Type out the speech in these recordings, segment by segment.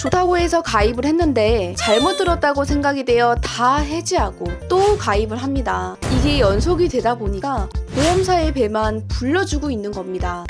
좋다고 해서 가입을 했는데 잘못 들었다고 생각이 되어 다 해지하고 또 가입을 합니다. 이게 연속이 되다 보니까 보험사의 배만 불러주고 있는 겁니다.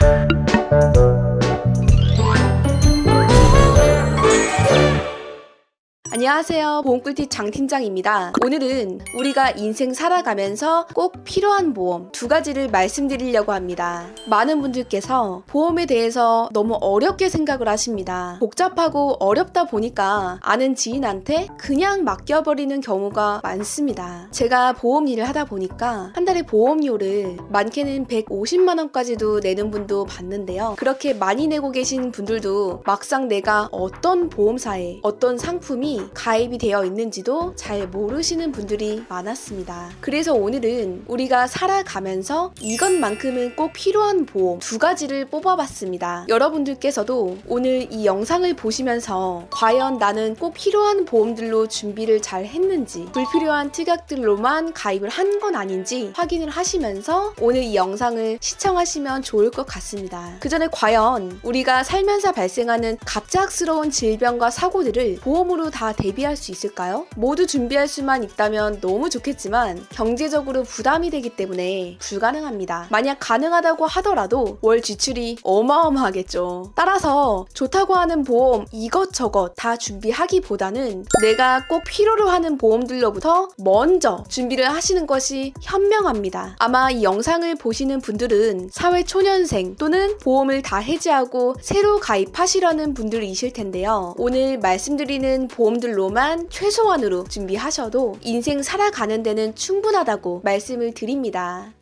안녕하세요. 보험 꿀팁 장 팀장입니다. 오늘은 우리가 인생 살아가면서 꼭 필요한 보험 두 가지를 말씀드리려고 합니다. 많은 분들께서 보험에 대해서 너무 어렵게 생각을 하십니다. 복잡하고 어렵다 보니까 아는 지인한테 그냥 맡겨버리는 경우가 많습니다. 제가 보험 일을 하다 보니까 한 달에 보험료를 많게는 150만 원까지도 내는 분도 봤는데요. 그렇게 많이 내고 계신 분들도 막상 내가 어떤 보험사에 어떤 상품이 가입이 되어 있는지도 잘 모르시는 분들이 많았습니다. 그래서 오늘은 우리가 살아가면서 이것만큼은 꼭 필요한 보험 두 가지를 뽑아봤습니다. 여러분들께서도 오늘 이 영상을 보시면서 과연 나는 꼭 필요한 보험들로 준비를 잘 했는지 불필요한 특약들로만 가입을 한 건 아닌지 확인을 하시면서 오늘 이 영상을 시청하시면 좋을 것 같습니다. 그 전에 과연 우리가 살면서 발생하는 갑작스러운 질병과 사고들을 보험으로 다 대비할 수 있을까요? 모두 준비할 수만 있다면 너무 좋겠지만 경제적으로 부담이 되기 때문에 불가능합니다. 만약 가능하다고 하더라도 월 지출이 어마어마하겠죠. 따라서 좋다고 하는 보험 이것저것 다 준비하기보다는 내가 꼭 필요로 하는 보험들로부터 먼저 준비를 하시는 것이 현명합니다. 아마 이 영상을 보시는 분들은 사회 초년생 또는 보험을 다 해지하고 새로 가입하시려는 분들이실 텐데요. 오늘 말씀드리는 보험들 로만 최소한으로 준비하셔도 인생 살아가는 데는 충분하다고 말씀을 드립니다.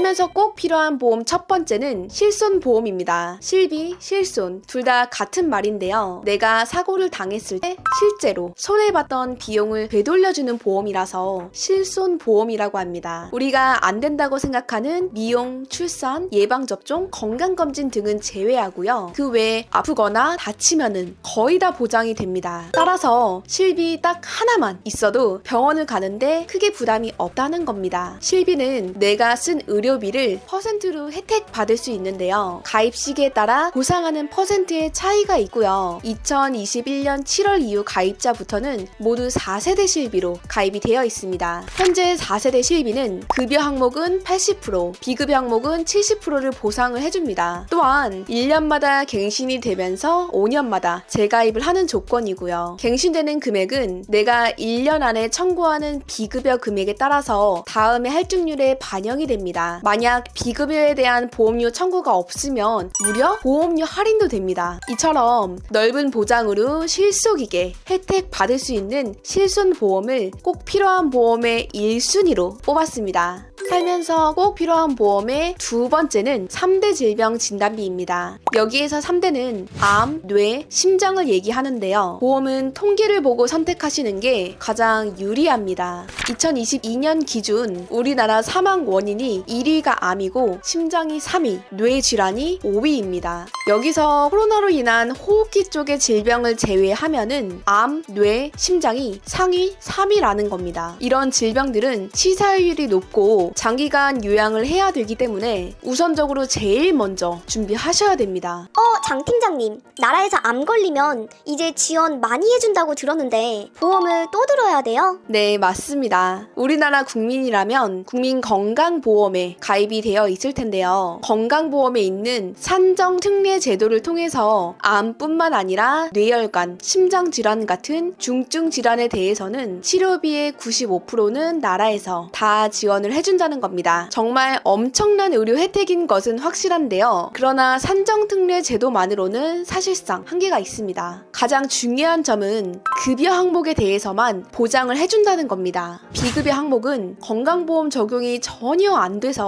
살면서 꼭 필요한 보험 첫 번째는 실손 보험입니다. 실비, 실손 둘 다 같은 말인데요. 내가 사고를 당했을 때 실제로 손해봤던 비용을 되돌려주는 보험이라서 실손 보험이라고 합니다. 우리가 안 된다고 생각하는 미용, 출산, 예방접종, 건강검진 등은 제외하고요. 그 외에 아프거나 다치면은 거의 다 보장이 됩니다. 따라서 실비 딱 하나만 있어도 병원을 가는데 크게 부담이 없다는 겁니다. 실비는 내가 쓴 의료 비를 퍼센트로 혜택 받을 수 있는데요. 가입 시기에 따라 보상하는 퍼센트의 차이가 있고요. 2021년 7월 이후 가입자부터는 모두 4세대 실비로 가입이 되어 있습니다. 현재 4세대 실비는 급여 항목은 80%, 비급여 항목은 70%를 보상을 해줍니다. 또한 1년마다 갱신이 되면서 5년마다 재가입을 하는 조건이고요. 갱신되는 금액은 내가 1년 안에 청구하는 비급여 금액에 따라서 다음의 할증률에 반영이 됩니다. 만약 비급여에 대한 보험료 청구가 없으면 무려 보험료 할인도 됩니다. 이처럼 넓은 보장으로 실속이게 혜택 받을 수 있는 실손 보험을 꼭 필요한 보험의 1순위로 뽑았습니다. 살면서 꼭 필요한 보험의 두 번째는 3대 질병 진단비입니다. 여기에서 3대는 암, 뇌, 심장을 얘기하는데요. 보험은 통계를 보고 선택하시는 게 가장 유리합니다. 2022년 기준 우리나라 사망 원인이 1위가 암이고 심장이 3위, 뇌 질환이 5위입니다. 여기서 코로나로 인한 호흡기 쪽의 질병을 제외하면은 암, 뇌, 심장이 상위 3위라는 겁니다. 이런 질병들은 치사율이 높고 장기간 요양을 해야 되기 때문에 우선적으로 제일 먼저 준비하셔야 됩니다. 어, 장 팀장님. 나라에서 암 걸리면 이제 지원 많이 해준다고 들었는데 보험을 또 들어야 돼요? 네, 맞습니다. 우리나라 국민이라면 국민건강보험에 가입이 되어 있을 텐데요. 건강보험에 있는 산정 특례 제도를 통해서 암뿐만 아니라 뇌혈관, 심장 질환 같은 중증 질환에 대해서는 치료비의 95%는 나라에서 다 지원을 해준다는 겁니다. 정말 엄청난 의료 혜택인 것은 확실한데요. 그러나 산정 특례 제도만으로는 사실상 한계가 있습니다. 가장 중요한 점은 급여 항목에 대해서만 보장을 해준다는 겁니다. 비급여 항목은 건강보험 적용이 전혀 안 돼서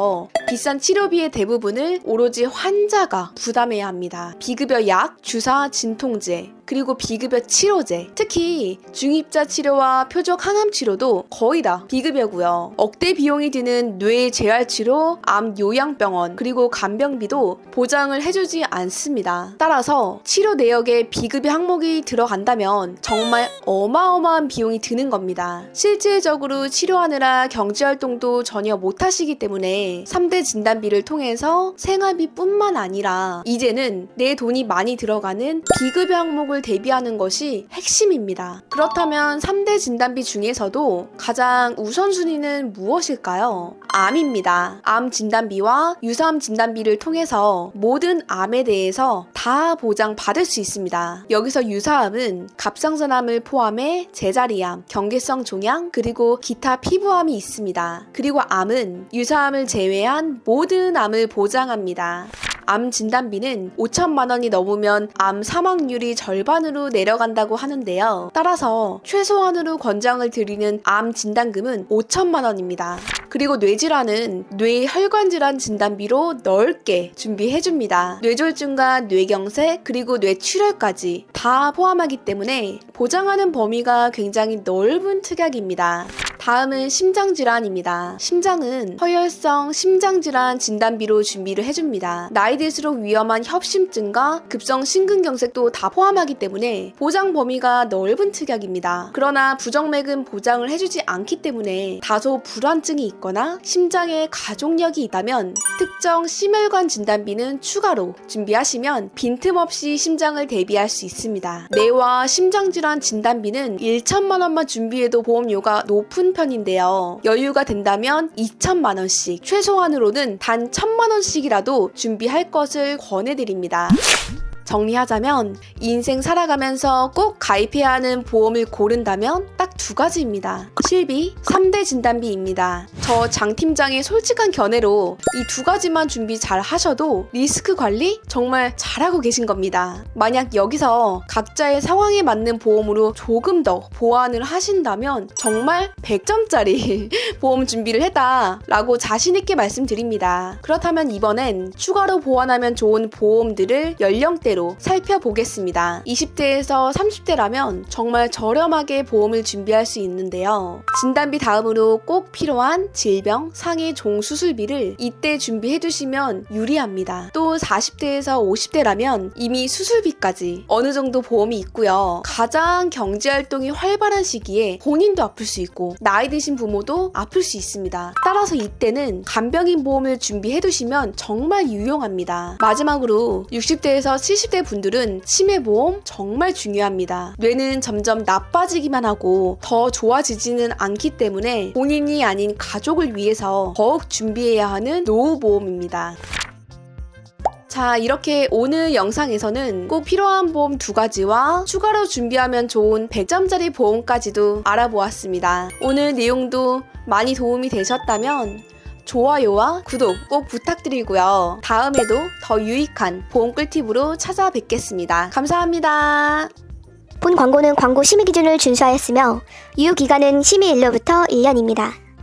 비싼 치료비의 대부분을 오로지 환자가 부담해야 합니다. 비급여 약, 주사, 진통제, 그리고 비급여 치료제, 특히 중입자 치료와 표적 항암 치료도 거의 다 비급여고요. 억대 비용이 드는 뇌 재활 치료, 암 요양병원, 그리고 간병비도 보장을 해주지 않습니다. 따라서 치료 내역에 비급여 항목이 들어간다면 정말 어마어마한 비용이 드는 겁니다. 실질적으로 치료하느라 경제활동도 전혀 못하시기 때문에 3대 진단비를 통해서 생활비뿐만 아니라 이제는 내 돈이 많이 들어가는 비급여 항목을 대비하는 것이 핵심입니다. 그렇다면 3대 진단비 중에서도 가장 우선순위는 무엇일까요? 암입니다. 암 진단비와 유사암 진단비를 통해서 모든 암에 대해서 다 보장받을 수 있습니다. 여기서 유사암은 갑상선암을 포함해 제자리암, 경계성 종양, 그리고 기타 피부암이 있습니다. 그리고 암은 유사암을 제외한 모든 암을 보장합니다. 암 진단비는 5천만 원이 넘으면 암 사망률이 절반으로 내려간다고 하는데요. 따라서 최소한으로 권장을 드리는 암 진단금은 5천만 원입니다. 그리고 뇌질환은 뇌 혈관 질환 진단비로 넓게 준비해줍니다. 뇌졸중과 뇌경색 그리고 뇌출혈까지 다 포함하기 때문에 보장하는 범위가 굉장히 넓은 특약입니다. 다음은 심장질환입니다. 심장은 허혈성 심장질환 진단비로 준비를 해줍니다. 나이 들수록 위험한 협심증과 급성 심근경색도 다 포함하기 때문에 보장 범위가 넓은 특약입니다. 그러나 부정맥은 보장을 해주지 않기 때문에 다소 불안증이 있거나 심장에 가족력이 있다면 특정 심혈관 진단비는 추가로 준비하시면 빈틈없이 심장을 대비할 수 있습니다. 뇌와 심장질환 진단비는 1천만 원만 준비해도 보험료가 높은 편인데요. 여유가 된다면 2천만 원씩, 최소한으로는 단 1천만 원씩이라도 준비할 것을 권해드립니다. 정리하자면 인생 살아가면서 꼭 가입해야 하는 보험을 고른다면 딱 두 가지입니다. 실비, 3대 진단비입니다. 저 장 팀장의 솔직한 견해로 이 두 가지만 준비 잘 하셔도 리스크 관리 정말 잘하고 계신 겁니다. 만약 여기서 각자의 상황에 맞는 보험으로 조금 더 보완을 하신다면 정말 100점짜리 보험 준비를 했다라고 자신있게 말씀드립니다. 그렇다면 이번엔 추가로 보완하면 좋은 보험들을 연령대 로 살펴보겠습니다. 20대에서 30대라면 정말 저렴하게 보험을 준비할 수 있는데요. 진단비 다음으로 꼭 필요한 질병, 상해 종 수술비를 이때 준비해 두시면 유리합니다. 또 40대에서 50대라면 이미 수술비까지 어느 정도 보험이 있고요. 가장 경제 활동이 활발한 시기에 본인도 아플 수 있고 나이 드신 부모도 아플 수 있습니다. 따라서 이때는 간병인 보험을 준비해 두시면 정말 유용합니다. 마지막으로 60대에서 70대 분들은 치매 보험 정말 중요합니다. 뇌는 점점 나빠지기만 하고 더 좋아지지는 않기 때문에 본인이 아닌 가족을 위해서 더욱 준비해야 하는 노후 보험입니다. 자, 이렇게 오늘 영상에서는 꼭 필요한 보험 두 가지와 추가로 준비하면 좋은 100점짜리 보험까지도 알아보았습니다. 오늘 내용도 많이 도움이 되셨다면 좋아요와 구독 꼭 부탁드리고요. 다음에도 더 유익한 보험 꿀팁으로 찾아뵙겠습니다. 감사합니다. 본 광고는 광고 심의 기준을 준수하였으며 유효 기간은 심의 일로부터 1년입니다.